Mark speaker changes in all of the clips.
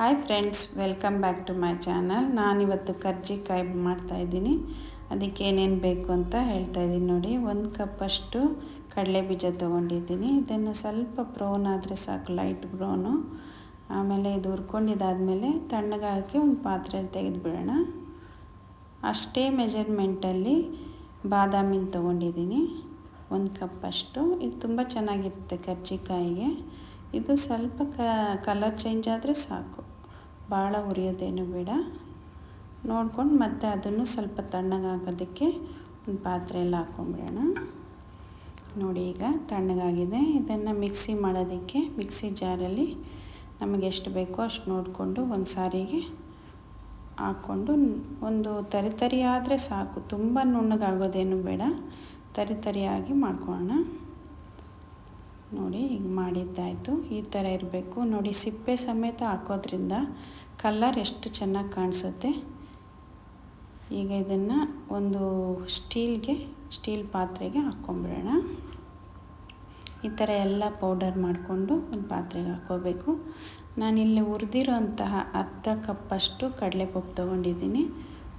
Speaker 1: Hi friends welcome back to my channel ನಾನಿವತ್ತು ಕರ್ಜಿಕಾಯಿ ಮಾಡ್ತಾಯಿದ್ದೀನಿ ಅದಕ್ಕೆ ಏನೇನು ಬೇಕು ಅಂತ ಹೇಳ್ತಾ ಇದ್ದೀನಿ ನೋಡಿ. ಒಂದು ಕಪ್ಪಷ್ಟು ಕಡಲೆ ಬೀಜ ತೊಗೊಂಡಿದ್ದೀನಿ. ಇದನ್ನು ಸ್ವಲ್ಪ ಬ್ರೌನ್ ಆದರೆ ಸಾಕು ಲೈಟ್ ಬ್ರೌನು ಆಮೇಲೆ ಇದು ಹುರ್ಕೊಂಡಿದ್ದಾದಮೇಲೆ ತಣ್ಣಗಾಕಿ ಒಂದು ಪಾತ್ರೆಯಲ್ಲಿ ತೆಗೆದುಬಿಡೋಣ. ಅಷ್ಟೇ ಮೆಜರ್ಮೆಂಟಲ್ಲಿ ಬಾದಾಮಿನ ತೊಗೊಂಡಿದ್ದೀನಿ. ಒಂದು ಕಪ್ಪಷ್ಟು ಇದು ತುಂಬ ಚೆನ್ನಾಗಿರುತ್ತೆ ಕರ್ಜಿಕಾಯಿಗೆ ಇದು ಸ್ವಲ್ಪ ಕಲರ್ ಚೇಂಜ್ ಆದರೆ ಸಾಕು. ಭಾಳ ಉರಿಯೋದೇನು ಬೇಡ. ನೋಡ್ಕೊಂಡು ಮತ್ತೆ ಅದನ್ನು ಸ್ವಲ್ಪ ತಣ್ಣಗಾಗೋದಕ್ಕೆ ಒಂದು ಪಾತ್ರೆಯಲ್ಲಿ ಹಾಕ್ಕೊಂಬಿಡೋಣ ನೋಡಿ ಈಗ ತಣ್ಣಗಾಗಿದೆ. ಇದನ್ನು ಮಿಕ್ಸಿ ಮಾಡೋದಕ್ಕೆ ಮಿಕ್ಸಿ ಜಾರಲ್ಲಿ ನಮಗೆ ಎಷ್ಟು ಬೇಕೋ ಅಷ್ಟು ನೋಡಿಕೊಂಡು ಒಂದು ಸಾರಿಗೆ ಹಾಕ್ಕೊಂಡು ಒಂದು ತರಿ ತರಿ ಆದರೆ ಸಾಕು. ತುಂಬ ನುಣ್ಣಗಾಗೋದೇನು ಬೇಡ. ತರಿ ತರಿಯಾಗಿ ಮಾಡ್ಕೊಳ್ಳೋಣ. ನೋಡಿ ಈಗ ಮಾಡಿದ್ದಾಯಿತು. ಈ ಥರ ಇರಬೇಕು. ನೋಡಿ, ಸಿಪ್ಪೆ ಸಮೇತ ಹಾಕೋದ್ರಿಂದ ಕಲ್ಲರ್ ಎಷ್ಟು ಚೆನ್ನಾಗಿ ಕಾಣಿಸುತ್ತೆ? ಈಗ ಇದನ್ನು ಒಂದು ಸ್ಟೀಲ್ಗೆ, ಸ್ಟೀಲ್ ಪಾತ್ರೆಗೆ ಹಾಕ್ಕೊಂಬಿಡೋಣ. ಈ ಥರ ಎಲ್ಲ ಪೌಡರ್ ಮಾಡಿಕೊಂಡು ಒಂದು ಪಾತ್ರೆಗೆ ಹಾಕ್ಕೋಬೇಕು. ನಾನಿಲ್ಲಿ ಹುರಿದಿರೋಂತಹ ಅರ್ಧ ಕಪ್ಪಷ್ಟು ಕಡಲೆಪಪ್ಪು ತೊಗೊಂಡಿದ್ದೀನಿ.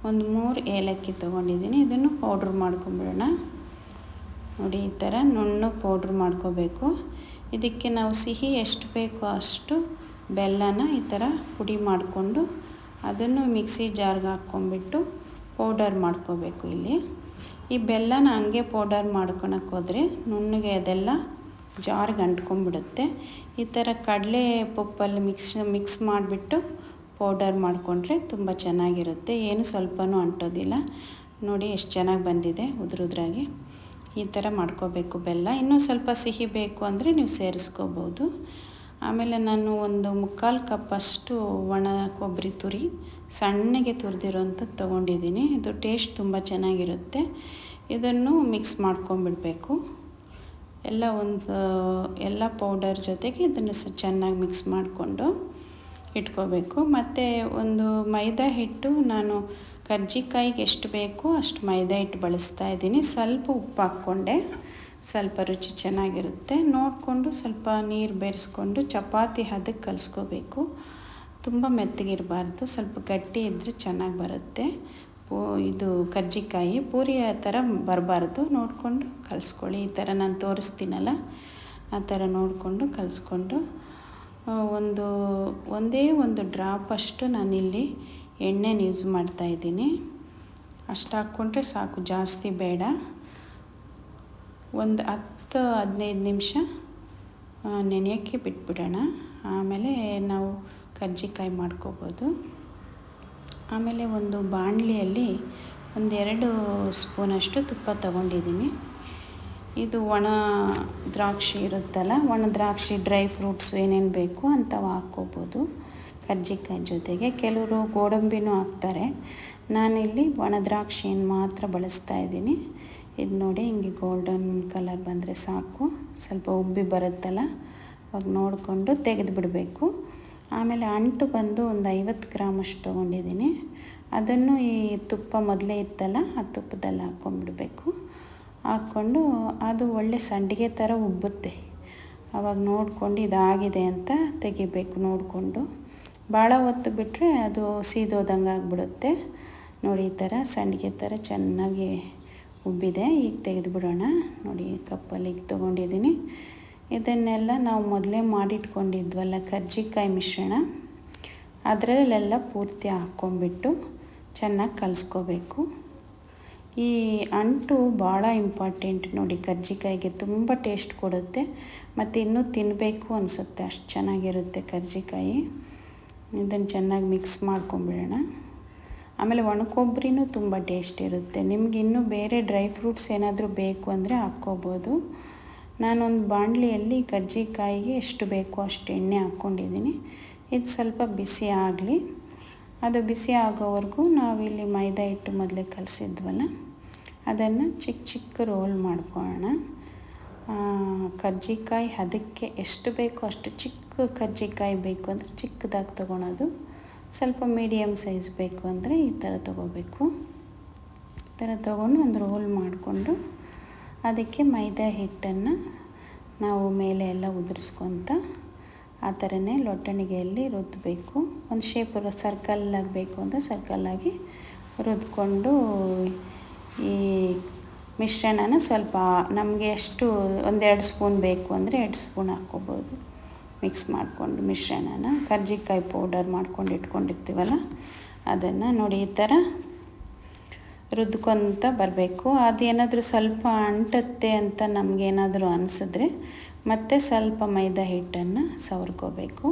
Speaker 1: ಒಂದು ಮೂರು ಏಲಕ್ಕಿ ತೊಗೊಂಡಿದ್ದೀನಿ. ಇದನ್ನು ಪೌಡ್ರ್ ಮಾಡ್ಕೊಂಬಿಡೋಣ. ನೋಡಿ, ಈ ಥರ ನುಣ್ಣು ಪೌಡ್ರ್ ಮಾಡ್ಕೋಬೇಕು. ಇದಕ್ಕೆ ನಾವು ಸಿಹಿ ಎಷ್ಟು ಬೇಕೋ ಅಷ್ಟು ಬೆಲ್ಲನ ಈ ಥರ ಪುಡಿ ಮಾಡಿಕೊಂಡು ಅದನ್ನು ಮಿಕ್ಸಿ ಜಾರ್ಗೆ ಹಾಕ್ಕೊಂಬಿಟ್ಟು ಪೌಡರ್ ಮಾಡ್ಕೋಬೇಕು ಇಲ್ಲಿ. ಈ ಬೆಲ್ಲನ ಹಂಗೆ ಪೌಡರ್ ಮಾಡ್ಕೊಳಕ್ಕೆ ಹೋದರೆ ನುಣ್ಣಗೆ ಅದೆಲ್ಲ ಜಾರ್ಗೆ ಅಂಟ್ಕೊಂಡ್ಬಿಡುತ್ತೆ. ಈ ಥರ ಕಡಲೆ ಪಪ್ಪಲ್ಲಿ ಮಿಕ್ಸ್ ಮಿಕ್ಸ್ ಮಾಡಿಬಿಟ್ಟು ಪೌಡರ್ ಮಾಡಿಕೊಂಡ್ರೆ ತುಂಬ ಚೆನ್ನಾಗಿರುತ್ತೆ. ಏನು ಸ್ವಲ್ಪನೂ ಅಂಟೋದಿಲ್ಲ. ನೋಡಿ ಎಷ್ಟು ಚೆನ್ನಾಗಿ ಬಂದಿದೆ ಉದ್ರುದ್ರಾಗಿ. ಈ ಥರ ಮಾಡ್ಕೋಬೇಕು ಬೆಲ್ಲ. ಇನ್ನೂ ಸ್ವಲ್ಪ ಸಿಹಿ ಬೇಕು ಅಂದರೆ ನೀವು ಸೇರಿಸ್ಕೋಬೋದು. ಆಮೇಲೆ ನಾನು ಒಂದು ಮುಕ್ಕಾಲು ಕಪ್ಪಷ್ಟು ಒಣ ಕೊಬ್ಬರಿ ತುರಿ ಸಣ್ಣಗೆ ತುರಿದಿರೋಂಥದ್ದು ತೊಗೊಂಡಿದ್ದೀನಿ. ಇದು ಟೇಸ್ಟ್ ತುಂಬ ಚೆನ್ನಾಗಿರುತ್ತೆ. ಇದನ್ನು ಮಿಕ್ಸ್ ಮಾಡ್ಕೊಂಬಿಡಬೇಕು. ಎಲ್ಲ ಒಂದು, ಎಲ್ಲ ಪೌಡರ್ ಜೊತೆಗೆ ಇದನ್ನು ಸ ಚೆನ್ನಾಗಿ ಮಿಕ್ಸ್ ಮಾಡಿಕೊಂಡು ಇಟ್ಕೋಬೇಕು. ಮತ್ತು ಒಂದು ಮೈದಾ ಹಿಟ್ಟು ನಾನು ಕರ್ಜಿಕಾಯಿಗೆ ಎಷ್ಟು ಬೇಕೋ ಅಷ್ಟು ಮೈದಾ ಹಿಟ್ಟು ಬಳಸ್ತಾ ಇದ್ದೀನಿ. ಸ್ವಲ್ಪ ಉಪ್ಪು ಹಾಕ್ಕೊಂಡೆ. ಸ್ವಲ್ಪ ರುಚಿ ಚೆನ್ನಾಗಿರುತ್ತೆ. ನೋಡಿಕೊಂಡು ಸ್ವಲ್ಪ ನೀರು ಬೆರೆಸ್ಕೊಂಡು ಚಪಾತಿ ಹದಕ್ಕೆ ಕಲಿಸ್ಕೋಬೇಕು. ತುಂಬ ಮೆತ್ತಗಿರಬಾರ್ದು. ಸ್ವಲ್ಪ ಗಟ್ಟಿ ಇದ್ದರೆ ಚೆನ್ನಾಗಿ ಬರುತ್ತೆ. ಪೂ, ಇದು ಕರ್ಜಿಕಾಯಿ, ಪೂರಿ ಆ ಥರ ಬರಬಾರ್ದು. ನೋಡಿಕೊಂಡು ಕಲಿಸ್ಕೊಳ್ಳಿ. ಈ ಥರ ನಾನು ತೋರಿಸ್ತೀನಲ್ಲ? ಆ ಥರ ನೋಡಿಕೊಂಡು ಕಲಿಸ್ಕೊಂಡು ಒಂದು, ಒಂದೇ ಒಂದು ಡ್ರಾಪ್ ಅಷ್ಟು ನಾನಿಲ್ಲಿ ಎಣ್ಣೆನ ಯೂಸ್ ಮಾಡ್ತಾಯಿದ್ದೀನಿ ಅಷ್ಟು ಹಾಕ್ಕೊಂಡ್ರೆ ಸಾಕು. ಜಾಸ್ತಿ ಬೇಡ. ಒಂದು ಹತ್ತು ಹದಿನೈದು ನಿಮಿಷ ನೆನೆಯೋಕ್ಕೆ ಬಿಟ್ಬಿಡೋಣ. ಆಮೇಲೆ ನಾವು ಕರ್ಜಿಕಾಯಿ ಮಾಡ್ಕೋಬೋದು. ಆಮೇಲೆ ಒಂದು ಬಾಣಲಿಯಲ್ಲಿ ಒಂದೆರಡು ಸ್ಪೂನಷ್ಟು ತುಪ್ಪ ತಗೊಂಡಿದ್ದೀನಿ. ಇದು ಒಣ ದ್ರಾಕ್ಷಿ ಇರುತ್ತಲ್ಲ, ಒಣ ದ್ರಾಕ್ಷಿ ಡ್ರೈ ಫ್ರೂಟ್ಸ್ ಏನೇನು ಬೇಕು ಅಂಥವು ಹಾಕ್ಕೋಬೋದು ಕರ್ಜಿಕಾಯಿ ಜೊತೆಗೆ. ಕೆಲವರು ಗೋಡಂಬಿನೂ ಹಾಕ್ತಾರೆ. ನಾನಿಲ್ಲಿ ಒಣ ದ್ರಾಕ್ಷಿಯನ್ನು ಮಾತ್ರ ಬಳಸ್ತಾ ಇದ್ದೀನಿ. ಇದು ನೋಡಿ ಹಿಂಗೆ ಗೋಲ್ಡನ್ ಕಲರ್ ಬಂದರೆ ಸಾಕು. ಸ್ವಲ್ಪ ಉಬ್ಬಿ ಬರುತ್ತಲ್ಲ. ಅವಾಗ ನೋಡಿಕೊಂಡು ತೆಗೆದು ಬಿಡಬೇಕು. ಆಮೇಲೆ ಅಂಟು ಬಂದು ಒಂದು ಐವತ್ತು ಗ್ರಾಮ್ ಅಷ್ಟು ತೊಗೊಂಡಿದ್ದೀನಿ. ಅದನ್ನು ಈ ತುಪ್ಪ ಮೊದಲೇ ಇತ್ತಲ್ಲ, ಆ ತುಪ್ಪದಲ್ಲಿ ಹಾಕ್ಕೊಂಡ್ಬಿಡಬೇಕು ಹಾಕ್ಕೊಂಡು ಅದು ಒಳ್ಳೆ ಸಂಡಿಗೆ ಥರ ಉಬ್ಬುತ್ತೆ. ಆವಾಗ ನೋಡಿಕೊಂಡು ಇದಾಗಿದೆ ಅಂತ ತೆಗಿಬೇಕು ನೋಡಿಕೊಂಡು. ಭಾಳ ಹೊತ್ತು ಬಿಟ್ಟರೆ ಅದು ಸೀದೋದಂಗೆ ಆಗಿಬಿಡುತ್ತೆ. ನೋಡಿ ಈ ಥರ ಸಂಡಿಗೆ ಥರ ಚೆನ್ನಾಗಿ ಉಬ್ಬಿದೆ, ಈಗ ತೆಗೆದು ಬಿಡೋಣ ನೋಡಿ ಕಪ್ಪಲ್ಲಿ ಈಗ ತೊಗೊಂಡಿದ್ದೀನಿ. ಇದನ್ನೆಲ್ಲ ನಾವು ಮೊದಲೇ ಮಾಡಿಟ್ಕೊಂಡಿದ್ವಲ್ಲ ಕರ್ಜಿಕಾಯಿ ಮಿಶ್ರಣ, ಅದರಲ್ಲೆಲ್ಲ ಪೂರ್ತಿ ಹಾಕ್ಕೊಂಡ್ಬಿಟ್ಟು ಚೆನ್ನಾಗಿ ಕಲಿಸ್ಕೋಬೇಕು. ಈ ಅಂಟು ಭಾಳ ಇಂಪಾರ್ಟೆಂಟ್ ನೋಡಿ, ಕರ್ಜಿಕಾಯಿಗೆ ತುಂಬ ಟೇಸ್ಟ್ ಕೊಡುತ್ತೆ, ಮತ್ತು ಇನ್ನೂ ತಿನ್ನಬೇಕು ಅನಿಸುತ್ತೆ, ಅಷ್ಟು ಚೆನ್ನಾಗಿರುತ್ತೆ ಕರ್ಜಿಕಾಯಿ. ಇದನ್ನು ಚೆನ್ನಾಗಿ ಮಿಕ್ಸ್ ಮಾಡ್ಕೊಂಬಿಡೋಣ ಆಮೇಲೆ ಒಣ ಕೊಬ್ಬರಿನೂ ತುಂಬ ಟೇಸ್ಟ್ ಇರುತ್ತೆ. ನಿಮ್ಗೆ ಇನ್ನೂ ಬೇರೆ ಡ್ರೈ ಫ್ರೂಟ್ಸ್ ಏನಾದರೂ ಬೇಕು ಅಂದರೆ ಹಾಕ್ಕೋಬೋದು. ನಾನೊಂದು ಬಾಣಲಿಯಲ್ಲಿ ಕಜ್ಜಿಕಾಯಿಗೆ ಎಷ್ಟು ಬೇಕೋ ಅಷ್ಟು ಎಣ್ಣೆ ಹಾಕ್ಕೊಂಡಿದ್ದೀನಿ. ಇದು ಸ್ವಲ್ಪ ಬಿಸಿ ಆಗಲಿ. ಅದು ಬಿಸಿ ಆಗೋವರೆಗೂ ನಾವಿಲ್ಲಿ ಮೈದಾ ಹಿಟ್ಟು ಮೊದಲೇ ಕಲಿಸಿದ್ವಲ್ಲ, ಅದನ್ನು ಚಿಕ್ಕ ಚಿಕ್ಕ ರೋಲ್ ಮಾಡ್ಕೊಳ್ಳೋಣ. ಕರ್ಜಿಕಾಯಿ ಅದಕ್ಕೆ ಎಷ್ಟು ಬೇಕೋ ಅಷ್ಟು ಚಿಕ್ಕ ಕರ್ಜಿಕಾಯಿ ಬೇಕು ಅಂದರೆ ಚಿಕ್ಕದಾಗಿ ತೊಗೊಳೋದು. ಸ್ವಲ್ಪ ಮೀಡಿಯಮ್ ಸೈಜ್ ಬೇಕು ಅಂದರೆ ಈ ಥರ ತೊಗೋಬೇಕು. ಈ ಥರ ತೊಗೊಂಡು ಒಂದು ರೋಲ್ ಮಾಡಿಕೊಂಡು ಅದಕ್ಕೆ ಮೈದಾ ಹಿಟ್ಟನ್ನು ನಾವು ಮೇಲೆ ಎಲ್ಲ ಉದುರಿಸ್ಕೊತ ಆ ಥರನೇ ಲೊಟ್ಟಣಿಗೆಯಲ್ಲಿ ರುದ್ದಬೇಕು ಒಂದು ಶೇಪ್ ಸರ್ಕಲ್ ಆಗಬೇಕು ಅಂದರೆ ಸರ್ಕಲ್ಲಾಗಿ ರುದ್ಕೊಂಡು ಈ ಮಿಶ್ರಣನ ಸ್ವಲ್ಪ ನಮಗೆ ಎಷ್ಟು, ಒಂದೆರಡು ಸ್ಪೂನ್ ಬೇಕು ಅಂದರೆ ಎರಡು ಸ್ಪೂನ್ ಹಾಕ್ಕೋಬೋದು. ಮಿಕ್ಸ್ ಮಾಡಿಕೊಂಡು ಮಿಶ್ರಣನ, ಕರ್ಜಿಕಾಯಿ ಪೌಡರ್ ಮಾಡ್ಕೊಂಡು ಇಟ್ಕೊಂಡಿರ್ತೀವಲ್ಲ, ಅದನ್ನು ನೋಡಿ ಈ ಥರ ರುದ್ಕೊತ ಬರಬೇಕು. ಅದೇನಾದರೂ ಸ್ವಲ್ಪ ಅಂಟುತ್ತೆ ಅಂತ ನಮಗೇನಾದರೂ ಅನಿಸಿದ್ರೆ ಮತ್ತೆ ಸ್ವಲ್ಪ ಮೈದಾ ಹಿಟ್ಟನ್ನು ಸವರ್ಕೋಬೇಕು.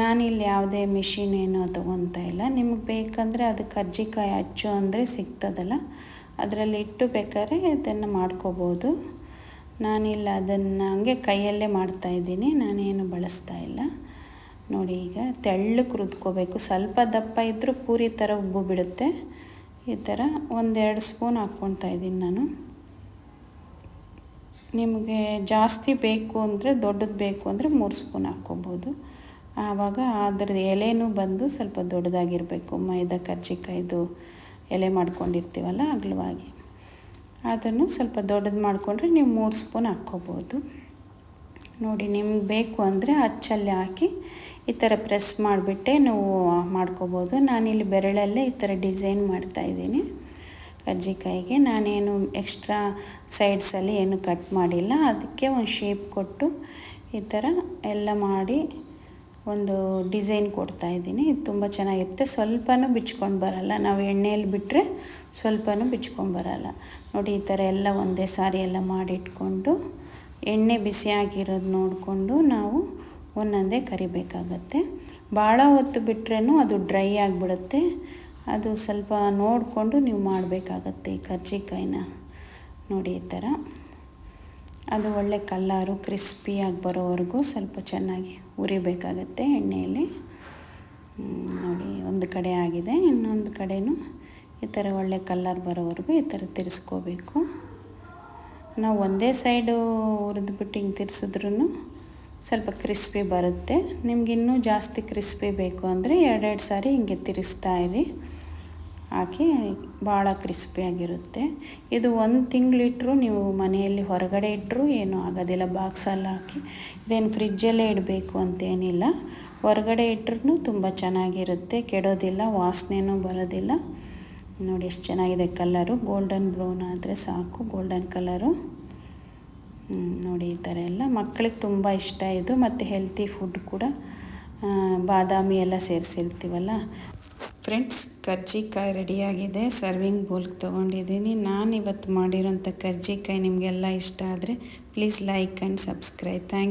Speaker 1: ನಾನಿಲ್ಲಿ ಯಾವುದೇ ಮಿಷಿನ್ ಏನೋ ತೊಗೊತಾ ಇಲ್ಲ. ನಿಮಗೆ ಬೇಕಂದರೆ ಅದು ಕರ್ಜಿಕಾಯಿ ಅಚ್ಚು ಅಂದರೆ ಸಿಗ್ತದಲ್ಲ, ಅದರಲ್ಲಿ ಇಟ್ಟು ಬೇಕಾದ್ರೆ ಇದನ್ನು ಮಾಡ್ಕೋಬೋದು. ನಾನಿಲ್ಲ, ಅದನ್ನು ಹಂಗೆ ಕೈಯಲ್ಲೇ ಮಾಡ್ತಾ ಇದ್ದೀನಿ, ನಾನೇನು ಬಳಸ್ತಾ ಇಲ್ಲ. ನೋಡಿ ಈಗ ತೆಳ್ಳಕ್ಕೆ ರುದ್ಕೋಬೇಕು ಸ್ವಲ್ಪ ದಪ್ಪ ಇದ್ದರೂ ಪೂರಿ ಥರ ಉಬ್ಬು ಬಿಡುತ್ತೆ. ಈ ಥರ ಒಂದೆರಡು ಸ್ಪೂನ್ ಹಾಕ್ಕೊಳ್ತಾ ಇದ್ದೀನಿ ನಾನು. ನಿಮಗೆ ಜಾಸ್ತಿ ಬೇಕು ಅಂದರೆ, ದೊಡ್ಡದು ಬೇಕು ಅಂದರೆ ಮೂರು ಸ್ಪೂನ್ ಹಾಕ್ಕೋಬೋದು. ಆವಾಗ ಅದ್ರದ್ದು ಎಲೆನೂ ಬಂದು ಸ್ವಲ್ಪ ದೊಡ್ಡದಾಗಿರಬೇಕು. ಮೈದಾ, ಕರ್ಜಿಕಾಯ್ದು ಎಲೆ ಮಾಡ್ಕೊಂಡಿರ್ತೀವಲ್ಲ, ಅಗಲವಾಗಿ. ಅದನ್ನು ಸ್ವಲ್ಪ ದೊಡ್ಡದು ಮಾಡಿಕೊಂಡ್ರೆ ನೀವು ಮೂರು ಸ್ಪೂನ್ ಹಾಕ್ಕೋಬೋದು. ನೋಡಿ, ನಿಮ್ಗೆ ಬೇಕು ಅಂದರೆ ಅಚ್ಚಲ್ಲಿ ಹಾಕಿ ಈ ಥರ ಪ್ರೆಸ್ ಮಾಡಿಬಿಟ್ಟೆ ನೀವು ಮಾಡ್ಕೋಬೋದು. ನಾನಿಲ್ಲಿ ಬೆರಳಲ್ಲೇ ಈ ಥರ ಡಿಸೈನ್ ಮಾಡ್ತಾಯಿದ್ದೀನಿ ಕಜ್ಜಿಕಾಯಿಗೆ ನಾನೇನು ಎಕ್ಸ್ಟ್ರಾ ಸೈಡ್ಸಲ್ಲಿ ಏನು ಕಟ್ ಮಾಡಿಲ್ಲ. ಅದಕ್ಕೆ ಒಂದು ಶೇಪ್ ಕೊಟ್ಟು ಈ ಥರ ಎಲ್ಲ ಮಾಡಿ ಒಂದು ಡಿಸೈನ್ ಕೊಡ್ತಾಯಿದ್ದೀನಿ ಇದು ತುಂಬ ಚೆನ್ನಾಗಿರುತ್ತೆ. ಸ್ವಲ್ಪನೂ ಬಿಚ್ಕೊಂಡು ಬರಲ್ಲ. ನಾವು ಎಣ್ಣೆಯಲ್ಲಿ ಬಿಟ್ಟರೆ ಸ್ವಲ್ಪನೂ ಬಿಚ್ಕೊಂಡು ಬರಲ್ಲ. ನೋಡಿ, ಈ ಥರ ಎಲ್ಲ ಒಂದೇ ಸಾರಿ ಎಲ್ಲ ಮಾಡಿಟ್ಕೊಂಡು, ಎಣ್ಣೆ ಬಿಸಿಯಾಗಿರೋದು ನೋಡಿಕೊಂಡು ನಾವು ಒಂದೊಂದೇ ಕರಿಬೇಕಾಗತ್ತೆ. ಭಾಳ ಹೊತ್ತು ಬಿಟ್ರೂ ಅದು ಡ್ರೈ ಆಗಿಬಿಡುತ್ತೆ. ಅದು ಸ್ವಲ್ಪ ನೋಡಿಕೊಂಡು ನೀವು ಮಾಡಬೇಕಾಗತ್ತೆ ಈ ಕರ್ಜಿಕಾಯಿನ. ನೋಡಿ, ಈ ಥರ. ಅದು ಒಳ್ಳೆ ಕಲ್ಲರು ಕ್ರಿಸ್ಪಿಯಾಗಿ ಬರೋವರೆಗೂ ಸ್ವಲ್ಪ ಚೆನ್ನಾಗಿ ಉರಿಬೇಕಾಗತ್ತೆ ಎಣ್ಣೆಯಲ್ಲಿ. ನೋಡಿ, ಒಂದು ಕಡೆ ಆಗಿದೆ. ಇನ್ನೊಂದು ಕಡೆಯೂ ಈ ಥರ ಒಳ್ಳೆ ಕಲ್ಲರ್ ಬರೋವರೆಗೂ ಈ ಥರ ತಿರ್ಸ್ಕೋಬೇಕು. ನಾವು ಒಂದೇ ಸೈಡು ಹುರಿದ್ಬಿಟ್ಟು ಹಿಂಗೆ ತಿರ್ಸಿದ್ರೂ ಸ್ವಲ್ಪ ಕ್ರಿಸ್ಪಿ ಬರುತ್ತೆ. ನಿಮ್ಗೆ ಇನ್ನೂ ಜಾಸ್ತಿ ಕ್ರಿಸ್ಪಿ ಬೇಕು ಅಂದರೆ ಎರಡೆರಡು ಸಾರಿ ಹಿಂಗೆ ತಿರ್ಸ್ತಾ ಇರಿ. ಹಾಕಿ ಭಾಳ ಕ್ರಿಸ್ಪಿಯಾಗಿರುತ್ತೆ ಇದು ಒಂದು ತಿಂಗಳಿಟ್ರು ನೀವು ಮನೆಯಲ್ಲಿ ಹೊರಗಡೆ ಇಟ್ಟರು ಏನೂ ಆಗೋದಿಲ್ಲ ಬಾಕ್ಸಲ್ಲಿ ಹಾಕಿ. ಇದೇನು ಫ್ರಿಜ್ಜಲ್ಲೇ ಇಡಬೇಕು ಅಂತೇನಿಲ್ಲ. ಹೊರಗಡೆ ಇಟ್ರೂ ತುಂಬ ಚೆನ್ನಾಗಿರುತ್ತೆ, ಕೆಡೋದಿಲ್ಲ, ವಾಸನೆನೂ ಬರೋದಿಲ್ಲ. ನೋಡಿ ಎಷ್ಟು ಚೆನ್ನಾಗಿದೆ ಕಲರು. ಗೋಲ್ಡನ್ ಬ್ರೌನ್ ಆದರೆ ಸಾಕು ಗೋಲ್ಡನ್ ಕಲರು. ನೋಡಿ ಈ ಥರ ಎಲ್ಲ. ಮಕ್ಕಳಿಗೆ ತುಂಬ ಇಷ್ಟ ಇದು. ಮತ್ತು ಹೆಲ್ತಿ ಫುಡ್ ಕೂಡ ಬಾದಾಮಿ ಎಲ್ಲ ಸೇರಿಸಿರ್ತೀವಲ್ಲ. ಫ್ರೆಂಡ್ಸ್, ಕರ್ಜಿಕಾಯಿ ರೆಡಿಯಾಗಿದೆ. ಸರ್ವಿಂಗ್ ಬೋಲ್ಗೆ ತೊಗೊಂಡಿದ್ದೀನಿ. ನಾನು ಇವತ್ತು ಮಾಡಿರೋಂಥ ಕರ್ಜಿಕಾಯಿ ನಿಮಗೆಲ್ಲ ಇಷ್ಟ ಆದರೆ please like and subscribe. Thank